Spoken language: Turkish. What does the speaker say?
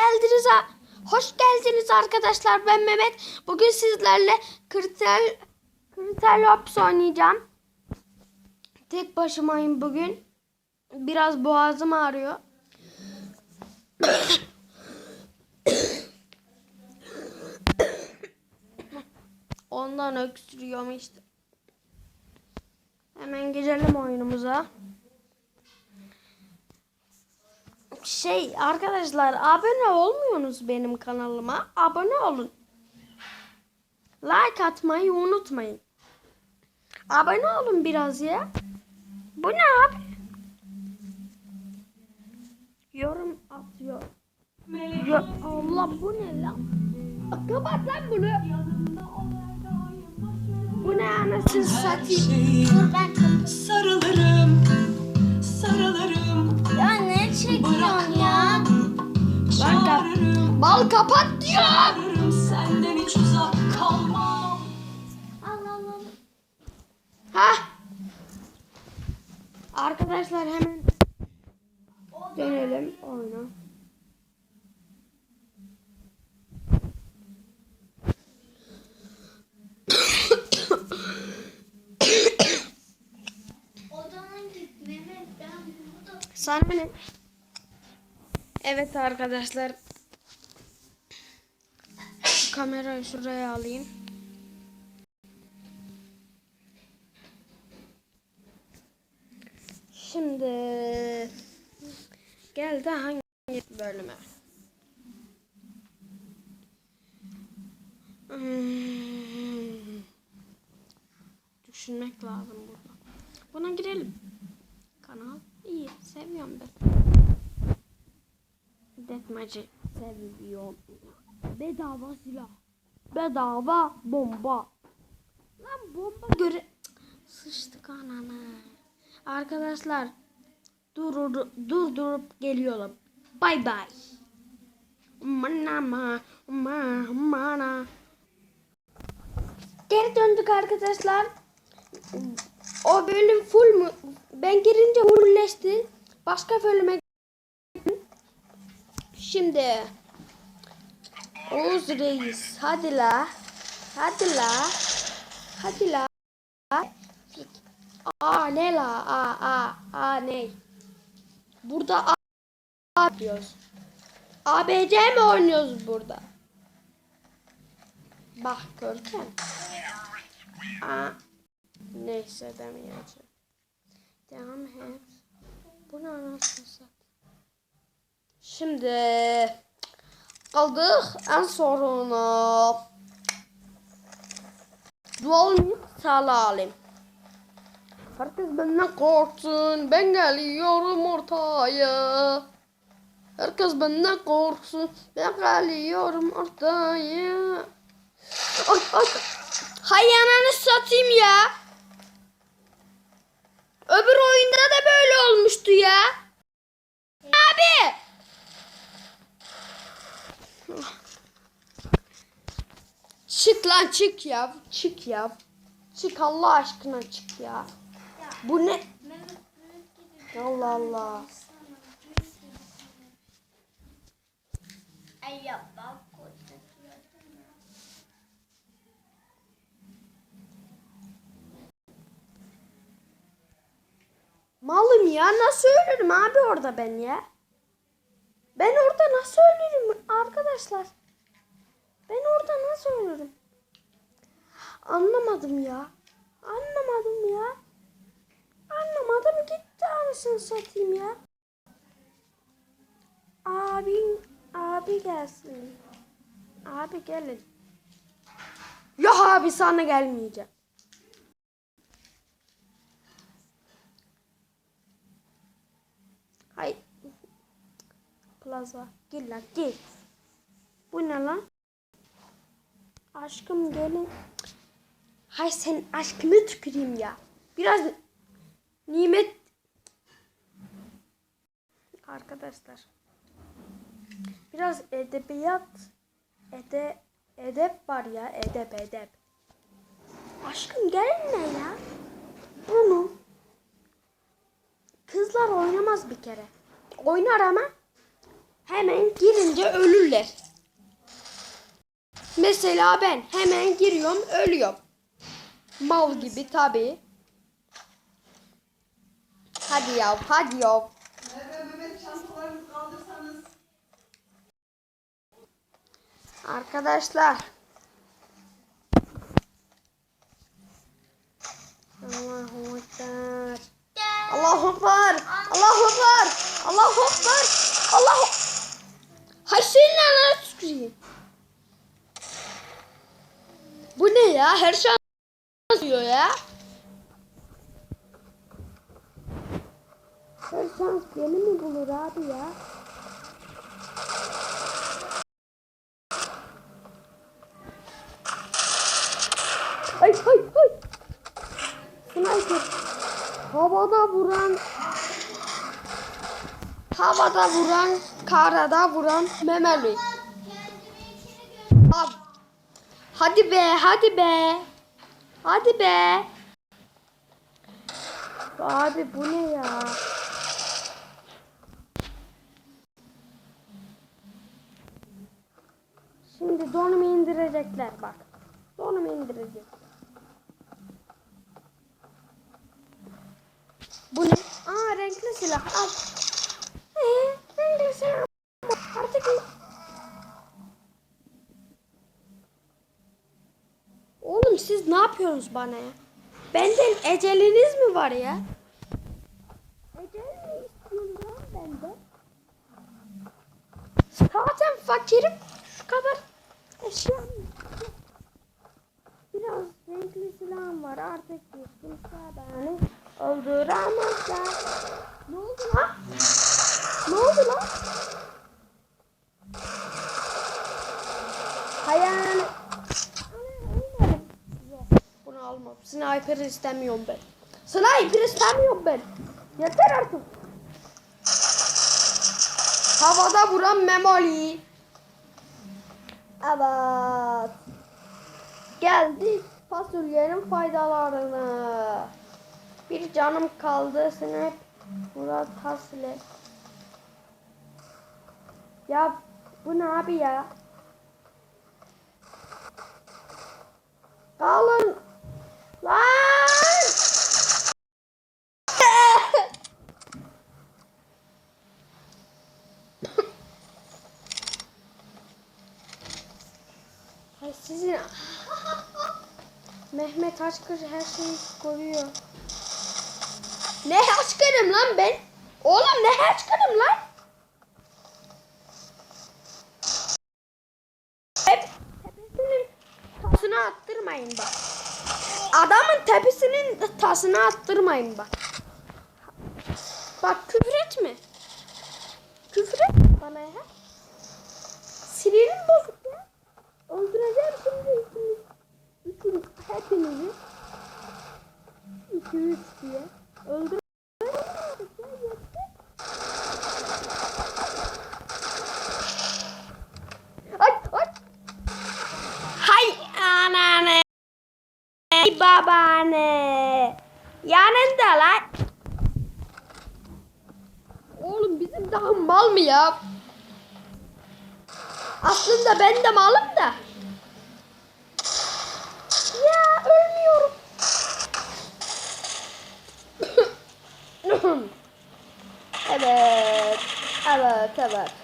geldiniz. Hoş geldiniz arkadaşlar. Ben Mehmet. Bugün sizlerle kriter kriter Ops oynayacağım. Tek başımayım bugün. Biraz boğazım ağrıyor. Ondan öksürüyorum işte. Hemen girelim oyunumuza. Şey arkadaşlar abone olmuyorsunuz benim kanalıma. Abone olun. Like atmayı unutmayın. Abone olun biraz ya. Bu ne abi? Yorum atıyor. Ya Allah bu ne lan? Kapat lan bunu. Bu ne anasını satayım. Dur ben kapı. Bal kapat diyor. senden hiç uzak kalmam. Al al al. Ha. Arkadaşlar hemen dönelim oyuna. Sana ne? Evet arkadaşlar. Kamerayı şuraya alayım. Şimdi geldi hangi bölüme? Hmm. Düşünmek lazım burada. Buna girelim. Kanal iyi. Seviyorum ben. Deathmatch'i seviyorum. Bedava silah. Bedava bomba. Lan bomba göre... Sıçtık anana. Arkadaşlar dur durdurup geliyorum. Bay bay. Mana ma ma mana. Geri döndük arkadaşlar. O bölüm full mu? Ben girince fullleşti. Başka bölüme Şimdi Oğuz Reis hadi la. Hadi la. Hadi la. Aa ne la? Aa aa aa ne? Burada A, A diyoruz. ABC mi oynuyoruz burada? Bak Görkem. Aa. Neyse demeyeceğim. Devam et. Bu ne anasını satayım? Şimdi kaldık en sonuna. Dual salalım. Herkes benden korksun. Ben geliyorum ortaya. Herkes benden korksun. Ben geliyorum ortaya. Ay ay. Hay ananı satayım ya. Öbür oyunda da böyle olmuştu ya. Abi. Çık lan çık ya. Çık ya. Çık Allah aşkına çık ya. Bu ne? Allah Allah. Ay ya bak koydum. Malım ya nasıl ölürüm abi orada ben ya? Ben orada nasıl ölürüm arkadaşlar? Ben orada nasıl ölürüm? Anlamadım ya. Anlamadım ya. Anlamadım gitti anasını satayım ya. Abin, abi gelsin. Abi gelin. Yok abi sana gelmeyeceğim. Hay. Plaza. Gel lan gel. Bu ne lan? Aşkım gelin. Hay sen aşkını tüküreyim ya. Biraz nimet. Arkadaşlar. Biraz edebiyat. Ede, edep var ya. Edep edep. Aşkım gelme ya. Bunu. Kızlar oynamaz bir kere. Oynar ama hemen girince ölürler. Mesela ben hemen giriyorum ölüyorum. Mal gibi tabi. Hadi ya hadi ya. Merve Mehmet çantalarınızı kaldırsanız. Arkadaşlar. Allahu Ekber. Allahu Ekber. Allahu Ekber. Allahu Ekber. Allahu Hay senin ananı. Bu ne ya? Her şey diyor ya. Her şans beni mi bulur abi ya? Ay ay ay. Sniper. Havada vuran havada vuran, karada vuran memeli. Abi. Hadi be, hadi be. Hadi be. Abi bu ne ya? Şimdi donumu indirecekler bak. Donumu indirecekler. Bu ne? Aa renkli silah al. Ee, renkli silah. Artık Oğlum siz ne yapıyorsunuz bana ya? Benden eceliniz mi var ya? Ecel mi istiyorsun benden? Zaten fakirim. Şu kadar eşyam. Biraz renkli silahım var artık kimse beni öldüremezler. Ne oldu lan? Ne oldu lan? Hayal. Yok bunu almam. Sniper istemiyorum ben. Sniper istemiyorum ben. Yeter artık. Havada vuran memoli. Evet. Geldik fasulyenin faydalarına. Bir canım kaldı sınıf. Murat Hasle. Ya bu ne abi ya? Kalın. Lan! Ay sizin Mehmet Aşkır her şeyi koruyor. Ne aşkırım lan ben? Oğlum ne aşkırım lan? Hep tepesinin tasını attırmayın bak. Adamın tepesinin tasını attırmayın bak. Bak küfür etme. Küfür etme bana ya. Sinirim bozuk ya. Öldüreceğim şimdi ikiniz. Üçün, hepinizi. İki üç diye. Öldür. Ay ay. Hay anane. Hay babaanne. Yanında lan. Oğlum bizim daha mal mı ya? Aslında ben de malım da. Ya ölmüyorum. evet. Evet, evet.